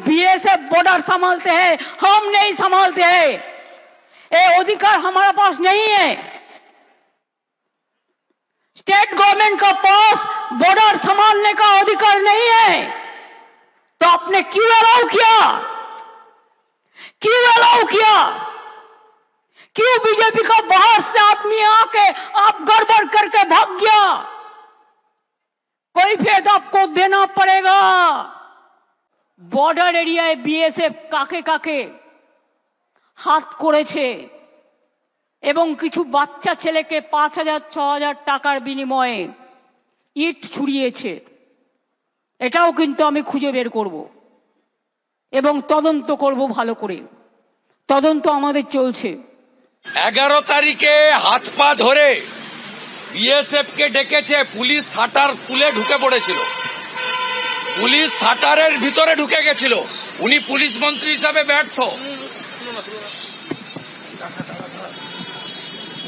BSF border संभालते हैं, हम नहीं संभालते हैं। ये अधिकार हमारे पास नहीं है। स्टेट गवर्नमेंट का पास बॉर्डर संभालने का अधिकार नहीं है। तो आपने क्यों अलाउ किया? क्यों अलाउ किया? क्यों बीजेपी का बाहर से आदमी आके आप गड़बड़ करके भाग गया? कोई फेद आपको देना पड़ेगा। বর্ডার এরিয়ায় বিএসএফ কাকে কাকে হাত করেছে এবং কিছু বাচ্চা ছেলেকে পাঁচ হাজার, ছ হাজার টাকার বিনিময়ে ইট ছুড়িয়েছে, এটাও কিন্তু আমি খুঁজে বের করব এবং তদন্ত করব ভালো করে। তদন্ত আমাদের চলছে। এগারো তারিখে হাত পা ধরে বিএসএফ কে ডেকেছে, পুলিশ শাটার তুলে ঢুকে পড়েছিল। পুলিশ শাটারের ভিতরে ঢুকে গেছিল। উনি পুলিশ মন্ত্রী হিসাবে ব্যর্থ।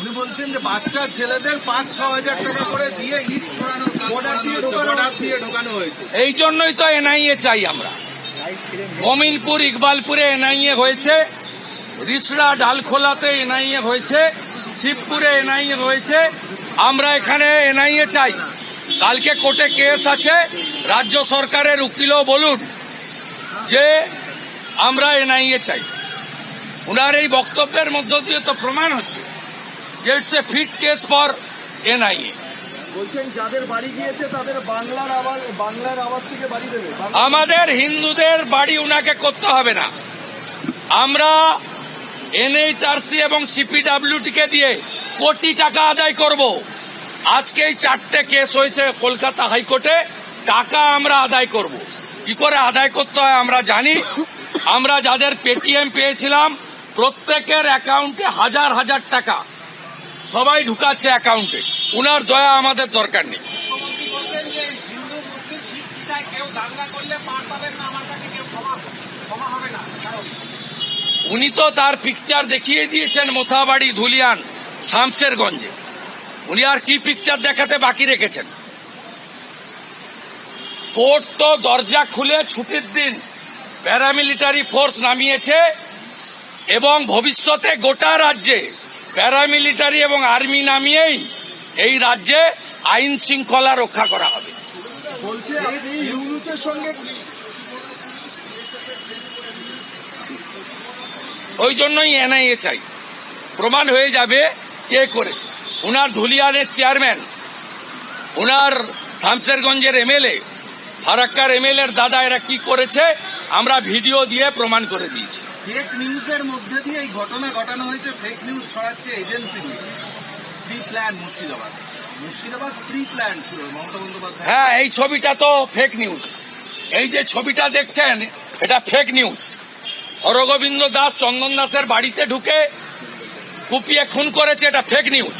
উনি বলছেন যে বাচ্চা ছেলেদের পাঁচ ছ হাজার টাকা করে দিয়ে ইট ঢোকানো হয়েছে। এই জন্যই তো এনআইএ চাই আমরা। মমিনপুর ইকবালপুরে এনআইএ হয়েছে। রিসড়া ডালখোলাতে এনআইএ হয়েছে। শিবপুরে এনআইএ হয়েছে। আমরা এখানে এনআইএ চাই। কালকে কোর্টে কেস আছে রাজ্য সরকারের উকিলও বলুন যে আমরা এনআইএ চাই। ওনার এই বক্তব্যের মধ্য দিয়ে তো প্রমাণ হচ্ছে যে it's a fit case for NIA. বলছেন যাদের বাড়ি গিয়েছে তাদের বাংলার বাংলার থেকে বাড়ি দেবে। আমাদের হিন্দুদের বাড়ি উনাকে করতে হবে না। আমরা এনএইচআরসি এবং সিপিডাব্লিউটিকে দিয়ে কোটি টাকা আদায় করব। আজকে এই চারটে কেস হয়েছে কলকাতা হাইকোর্টে, টাকা আমরা আদায় করব। কি করে আদায় করতে হয় আমরা জানি। আমরা যাদের পেটিএম পেয়েছিলাম, প্রত্যেকের অ্যাকাউন্টে হাজার হাজার টাকা। সবাই ঢুকাচ্ছে অ্যাকাউন্টে। উনার দয়া আমাদের দরকার নেই। উনি তো তার পিকচার দেখিয়ে দিয়েছেন, মোথাবাড়ি, ধুলিয়ান, শামসেরগঞ্জে। উনি আর কি পিকচার দেখাতে বাকি রেখেছেন? কোর্ট তো দরজা খুলে ছুটির দিন প্যারামিলিটারি ফোর্স নামিয়েছে এবং ভবিষ্যতে গোটা রাজ্যে প্যারামিলিটারি এবং আর্মি নামিয়েই এই রাজ্যে আইন শৃঙ্খলা রক্ষা করা হবে। ওই জন্যই এনআইএ চাই। প্রমাণ হয়ে যাবে কে করেছে। উনার ধুলিয়ানের চেয়ারম্যান উনার শামসেরগঞ্জের এমএলএ ফারাক্কার এমএলএর দাদা এরা কি করেছে আমরা ভিডিও দিয়ে প্রমাণ করে দিয়েছি। ফেক নিউজের মধ্যে দিয়ে এই ঘটনা ঘটানো হয়েছে ফেক নিউজ ছড়াচ্ছে agency pre plan Murshidabad. Murshidabad pre plan Mamata Bandyopadhyay. হ্যাঁ এই ছবিটা তো ফেক নিউজ এই যে ছবিটা দেখছেন এটা ফেক নিউজ হরগোবিন্দ দাস চন্দন দাসের বাড়িতে ঢুকে কুপিয়ে খুন করেছে এটা ফেক নিউজ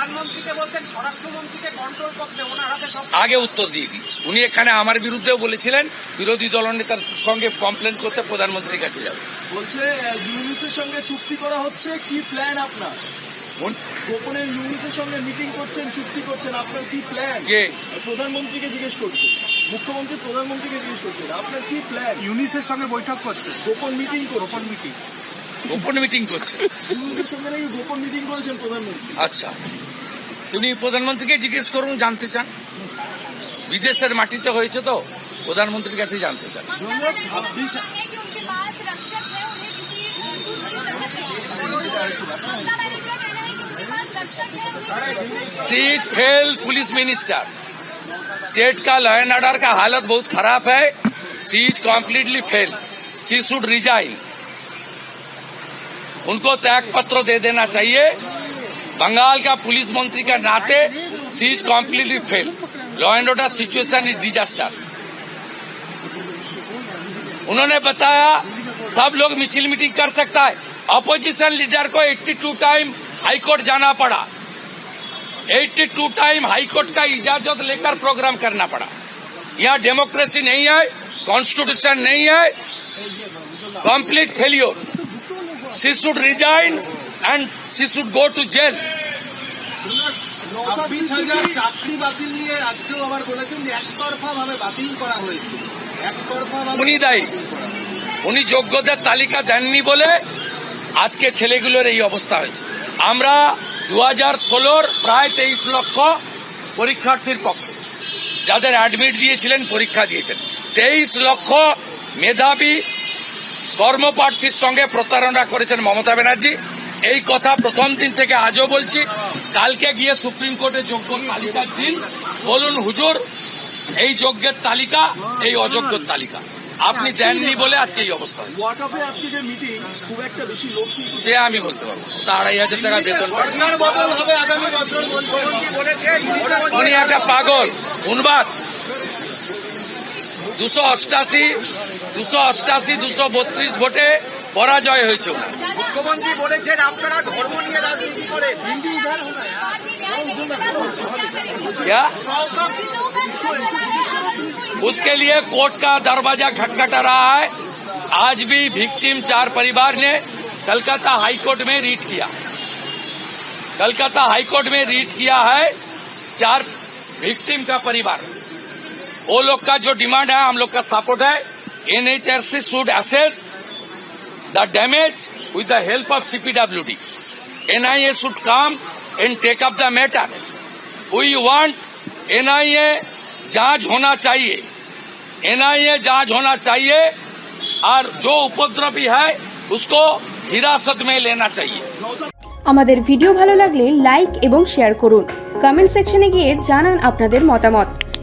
প্রধানমন্ত্রীকে বলছেন স্বরাষ্ট্রমন্ত্রীকে কন্ট্রোল করতে ওনার হাতে সব আগে উত্তর দিয়ে দিচ্ছি উনি এখানে আমার বিরুদ্ধেও বলেছিলেন বিরোধী দলনেতার সঙ্গে কমপ্লেন করতে প্রধানমন্ত্রীর কাছে যাবে। বলছে ইউনুসের সঙ্গে চুক্তি করা হচ্ছে কি প্ল্যান আপনার? গোপনে ইউনুসের সঙ্গে মিটিং করছেন চুক্তি করছেন আপনার কি প্ল্যান কে? প্রধানমন্ত্রীকে জিজ্ঞেস করছে। মুখ্যমন্ত্রী প্রধানমন্ত্রীকে জিজ্ঞেস করছেন আপনার কি প্ল্যান ইউনিসের সঙ্গে বৈঠক করছে। গোপন মিটিং গোপন মিটিং গোপন মিটিং করছে। ইউনুসের সঙ্গে নাকি গোপন মিটিং করেছেন প্রধানমন্ত্রী? আচ্ছা। তুমি প্রধানমন্ত্রীকে জিজ্ঞেস করুন জানতে চান বিদেশের মাটিতে হয়েছে তো প্রধানমন্ত্রীর কাছে জানতে চান জন্য ছাব্বিশ है कि उनके पास रक्षक है उन्हें किसी दूसरी जरूरत नहीं है मामला मैंने क्या कहना है कि उनके पास रक्षक है उन्हें she's fail police minister state का लॉ एंड ऑर्डर का हालत बहुत खराब है she's completely fail she should resign उनको त्याग पत्र दे देना चाहिए बंगाल का पुलिस मंत्री का नाते she is completely fail law and order situation is disaster उन्होंने बताया, सब लोग मिचिल मीटिंग कर सकता है। अपोजिशन लीडर को 82 टाइम हाईकोर्ट जाना पड़ा। 82 टाइम हाईकोर्ट का इजाज़त लेकर प्रोग्राम करना पड़ा। यहाँ डेमोक्रेसी नहीं है कॉन्स्टिट्यूशन नहीं है complete failure she should resign and she should go to jail. উনি দায়ী। উনি যোগ্যদের তালিকা দেননি বলে আজকে ছেলেগুলোর এই অবস্থা হয়েছে। আমরা দু হাজার ষোলোর প্রায় তেইশ লক্ষ পরীক্ষার্থীর পক্ষে যাদের অ্যাডমিট দিয়েছিলেন পরীক্ষা দিয়েছেন। তেইশ লক্ষ মেধাবী কর্মপ্রার্থীর সঙ্গে প্রতারণা করেছেন মমতা ব্যানার্জী। এই কথা প্রথম দিন থেকে আজও বলছি। কালকে গিয়ে সুপ্রিম কোর্টে যোগ্য তালিকা দিন। বলুন হুজুর এই যোগ্যের তালিকা এই অযোগ্যের তালিকা। আপনি দেননি বলে আজকে এই অবস্থা যে আমি বলতে পারব। তা আড়াই হাজার টাকা বেতন উনি একটা পাগল। উনবাদ। দুশো অষ্টাশি দুশো অষ্টাশি দুশো বত্রিশ ভোটে পরাজয় হয়েছে ওনার মুখ্যমন্ত্রী বলেছেন আপনারা ধর্ম নিয়ে রাজনীতি করেন आदमी न्याय देने के बाद उसको क्या करेंगे क्या जिन लोगों का घर चला है आप उनको उसके लिए कोर्ट का दरवाजा खटखटा रहा है आज भी विक्टिम चार परिवार ने कलकत्ता हाई कोर्ट में रीट किया कलकत्ता हाई कोर्ट में रीट किया है चार विक्टिम का परिवार वो लोग का जो डिमांड है हम लोग का सपोर्ट है NHRC should assess the damage with the help of CPWD NIA should come and take up the matter we want NIA जांच होना चाहिए एनआईए जांच होना चाहिए और जो उपद्रवी है उसको हिरासत में लेना चाहिए আমাদের ভিডিও ভালো লাগলে লাইক এবং শেয়ার করুন কমেন্ট সেকশনে গিয়ে জানান আপনাদের মতামত